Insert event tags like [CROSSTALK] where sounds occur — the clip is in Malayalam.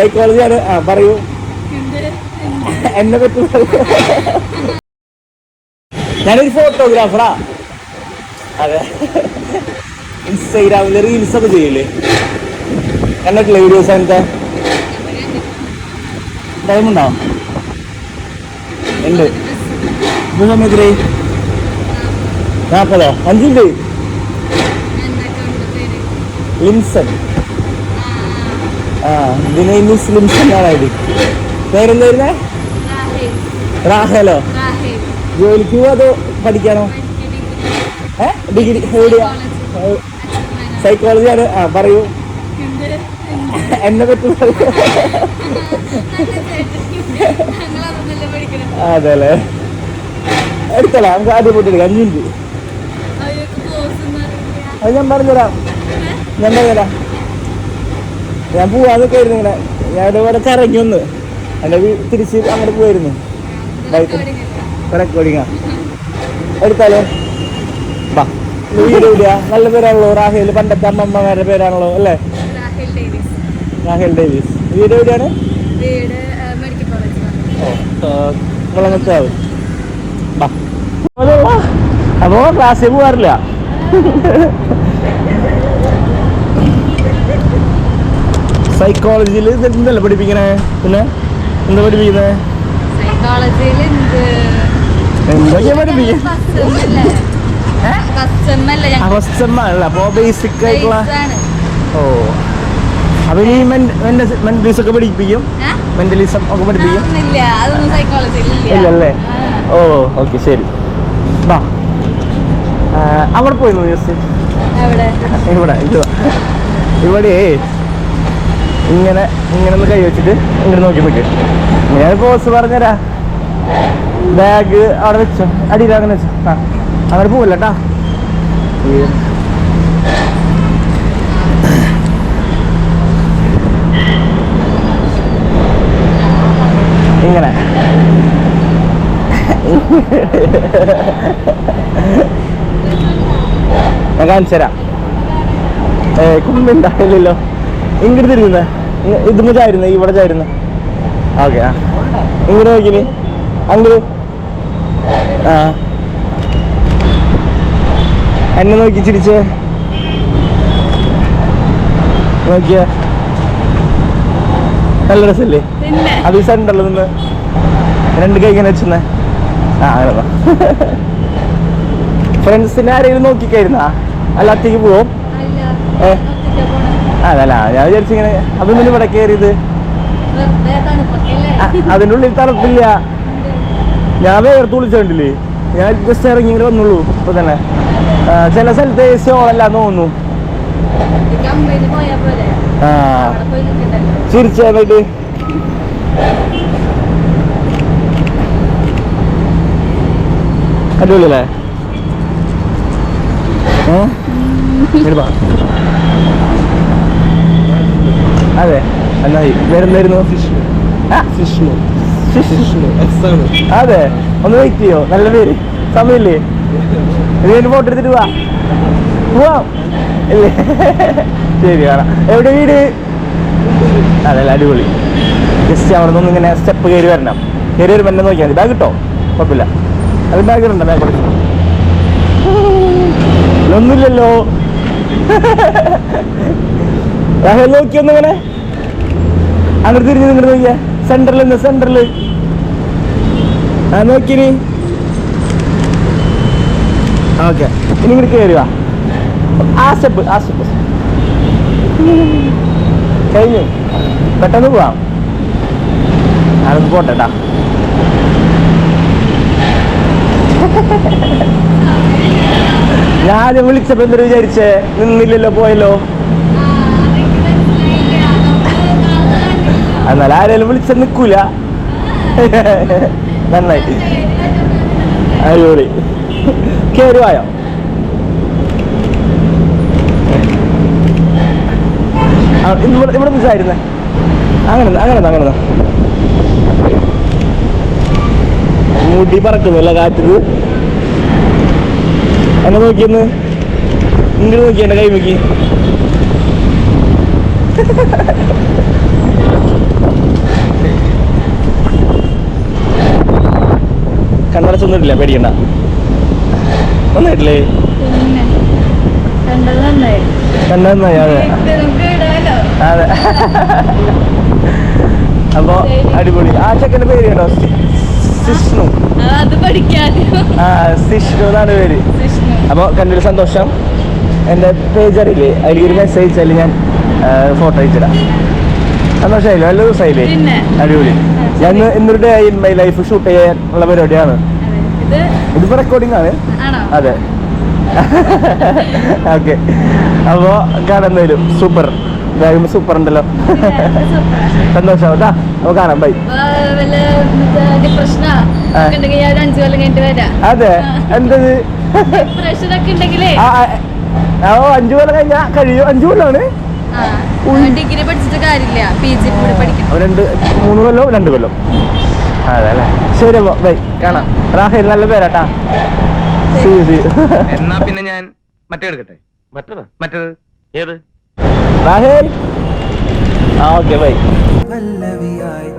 സൈക്കോളജിയാണ് ആ പറയൂ. എന്നെ പറ്റി. ഞാനൊരു ഫോട്ടോഗ്രാഫറാ അതെ. ഇൻസ്റ്റാഗ്രാമിൽ റീൽസ് ഒക്കെ ചെയ്യില്ലേ കണ്ടിട്ടില്ലേ വീഡിയോസ് അങ്ങനത്തെ? ടൈം ഉണ്ടോ? ഉണ്ട്. ഇത് സമയത്തിലേ നാൽപ്പതോ അഞ്ചുണ്ട് ലിംസൺ ആ ഇതിന് മുസ്ലിംസ് എന്നാണ് പേരെന്താ പേരെന്തായിരുന്നേ? റാഹലോ? ജോലിക്ക് പോവാ അതോ പഠിക്കാനോ? ഏ? ഡിഗ്രി എവിടെയാ? സൈക്കോളജിയാണ് ആ പറയൂ. എന്നെ പറ്റി അതെല്ലേ. എടുത്തല്ലേ നമുക്ക് ആദ്യം പോയിട്ട് മിനിറ്റ്. അത് ഞാൻ പറഞ്ഞുതരാം. ഞാൻ പറഞ്ഞുതരാം. ഞാൻ പോവാന്നൊക്കെ ആയിരുന്നു ഇങ്ങനെ. ഞാൻ ഇവിടെ കറങ്ങി ഒന്ന് എന്റെ തിരിച്ച് അങ്ങോട്ട് പോയിരുന്നു. റെക്കോർഡിങ്ങാ. എടുത്താലോ? ബാ. വീട് എവിടെയാ? നല്ല പേരാണല്ലോ. റാഹേൽ. പണ്ടത്തെ അമ്മമ്മമാരുടെ പേരാണല്ലോ അല്ലേ? റാഹേൽ ഡേവിസ്. വീട് എവിടെയാണ്? മുളങ്ങത്താവ് അപ്പോ ക്ലാസ്സിൽ പോകാറില്ല സൈക്കോളജിയിൽ എന്തല്ല പഠിപ്പിക്കണേ? പിന്നെ എന്താ പഠിപ്പിക്കുന്നത് അപ്പോ ബേസിക് ആയിട്ടുള്ള ആണ്. ഓ. അപ്പൊ ഈ മെന്റലിസം ഒക്കെ പഠിപ്പിക്കും? മെന്റലിസം ഒക്കെ പഠിപ്പിക്കും? ഇല്ലല്ലേ ഓ ഓക്കെ ശരി. വാ അവിടെ പോയിരുന്നു ജസ്റ്റ്? ഇവിടെ ഇത് ഇവിടെ. ഇങ്ങനെ ഇങ്ങനെ ഒന്ന് കൈ വെച്ചിട്ട് ഇങ്ങനെ നോക്കി പോയിട്ട്. ഞാൻ പോസ് പറഞ്ഞുതരാ ബാഗ് അവിടെ വെച്ചോ. അടിയിൽ അങ്ങനെ വെച്ചോ. ആ അങ്ങനെ പോവില്ല ഇങ്ങനെ. ഞാൻ കാണിച്ചു തരാം ഏ കുമ്പുണ്ടായില്ലല്ലോ ഇങ്ങോട്ട് തിരിയുന്ന ഇതുമ്പോ ചായിരുന്നു ഇവിടെ ചായിരുന്നു ഓക്കെ ആ. ഇങ്ങോട്ട് നോക്കിനി അങ്കിൾ ആ. എന്നെ നോക്കി ചിരിച്ച്. നോക്കിയ. നല്ല രസല്ലേ? അത് ഉണ്ടല്ലോ നിന്ന് രണ്ട് കൈ ഇങ്ങനെ വെച്ചെന്നേ ആ അങ്ങനെ ഫ്രണ്ട്സിനെ [LAUGHS] ആരെങ്കിലും നോക്കിക്കായിരുന്നാ? അല്ല അത്തേക്ക് പോവും? അല്ല ഏ. ഒറ്റയ്ക്കാ പോണെ. അതല്ല ഞാൻ വിചാരിച്ചിങ്ങനെ അതൊന്നും ഇവിടെ കയറിയത് അതിന്റെ ഉള്ളിൽ തണുപ്പില്ല. ഞാൻ വേർത്ത് വിളിച്ചോണ്ടില്ലേ ഞാൻ ജസ്റ്റ് ഇറങ്ങി ഇങ്ങനെ വന്നുള്ളൂ ഇപ്പൊ തന്നെ. ചില സ്ഥലത്ത് എ സി ഓളല്ല തോന്നുന്നു. ആ. ചിരിച്ചായിട്ട് അടിപൊളിയല്ലേ? ഏ? അതെ. എന്നായി വരുന്നായിരുന്നു അതെ. ഒന്ന് വെയിറ്റ് ചെയ്യോ? നല്ല പേര്. സമയമില്ലേ? ഇത് ഫോട്ടോ എടുത്തിട്ട് പോവാ പോവാം ഇല്ലേ? ശരി കാണാം. എവിടെ വീട്? അതല്ല അടിപൊളി. ജസ്റ്റ് അവിടെ നിന്ന് ഇങ്ങനെ സ്റ്റെപ്പ് കയറി വരണം. കയറി വരുമ്പോൾ എന്നെ നോക്കിയാൽ മതി. ബാഗ് കിട്ടോ കുഴപ്പമില്ല. അത് ബാഗ് ഉണ്ടോ ബാഗ് ഒന്നുമില്ലല്ലോ. രാഹുൽ നോക്കി ഒന്നിങ്ങനെ അങ്ങോട്ട് തിരിഞ്ഞ് നിങ്ങൾ നോക്കിയ. സെന്ററിൽ നിന്ന് സെന്ററിൽ ആ നോക്കിനി ഓക്കെ. ഇനി ഇങ്ങോട്ട് കയറുക ആ സ്റ്റെപ്പ് ആ സ്റ്റെപ്പ് കഴിഞ്ഞു. പെട്ടെന്ന് പോവാം. ഞാനൊന്ന് പോട്ടെ ട്ടാ. ഞാൻ വിളിച്ചപ്പോ എന്തൊരു വിചാരിച്ചേ? നിന്നില്ലല്ലോ പോയല്ലോ. എന്നാൽ ആരെങ്കിലും വിളിച്ച നിക്കൂല നന്നായി. അടിപൊളി. ആ, ഇവിടെ ഇവിടെ നിൽക്കായിരുന്നേ അങ്ങനെ അങ്ങനെ അങ്ങനെ മുടി പറക്കുന്നില്ല കാറ്റത്? എന്നെ നോക്കിയെന്ന് ഇങ്ങോട്ട് നോക്കി കൈ നോക്കി. വ്യത്യാസം ഒന്നിട്ടില്ല പേടിക്കണ്ട. വന്നിട്ടില്ലേ? കണ്ടെന്നായി അതെ അതെ. അപ്പൊ അടിപൊളി. ആ ചെക്കന്റെ പേര് കേട്ടോ സിഷ്ണു. ആ, സിഷ്ണു എന്നാണ് പേര്. അപ്പോൾ കണ്ടൊരു സന്തോഷം? എന്റെ പേജ് അറിയില്ലേ? അതിൽ ഒരു മെസ്സേജ് അയച്ചാൽ ഞാൻ ഫോട്ടോ അയച്ചിടാം. സന്തോഷമായില്ലേ? നല്ല ദിവസമായില്ലേ. അടിപൊളി. ഞാൻ ഇന്ന് ഇന്നൊരു day in my life shoot ചെയ്യാൻ ഉള്ള പരിപാടിയാണ്. ഇത് ഇതിപ്പോ റെക്കോർഡിംഗ് ആണ്? അതെ. ഓക്കെ അപ്പോൾ കാണാൻ വരും സൂപ്പർ കഴിയുമ്പോ സൂപ്പർ ഉണ്ടല്ലോ. [LAUGHS] സന്തോഷം. അപ്പൊ കാണാം. ബൈ അതെ. എന്തത് ഓ അഞ്ചു കൊല്ലം കഴിഞ്ഞാ കഴിയും. അഞ്ചു കൊല്ലാണ്? ഡിഗ്രി പഠിച്ചിട്ട് കാര്യമില്ല. പി ജി കൂടി പഠിക്കണം. രണ്ട് മൂന്ന് കൊല്ലം രണ്ട് കൊല്ലം അതെ അല്ലേ? ശരി അപ്പൊ ബൈ കാണാം. റാഹിർ നല്ല പേരാട്ടാ. C C. എന്നാ പിന്നെ ഞാൻ മറ്റേ എടുക്കട്ടെ? മറ്റേത്? മറ്റേത്? ഏത്? റാഹേൽ. ആ ഓക്കെ ബൈ പല്ലവിയായി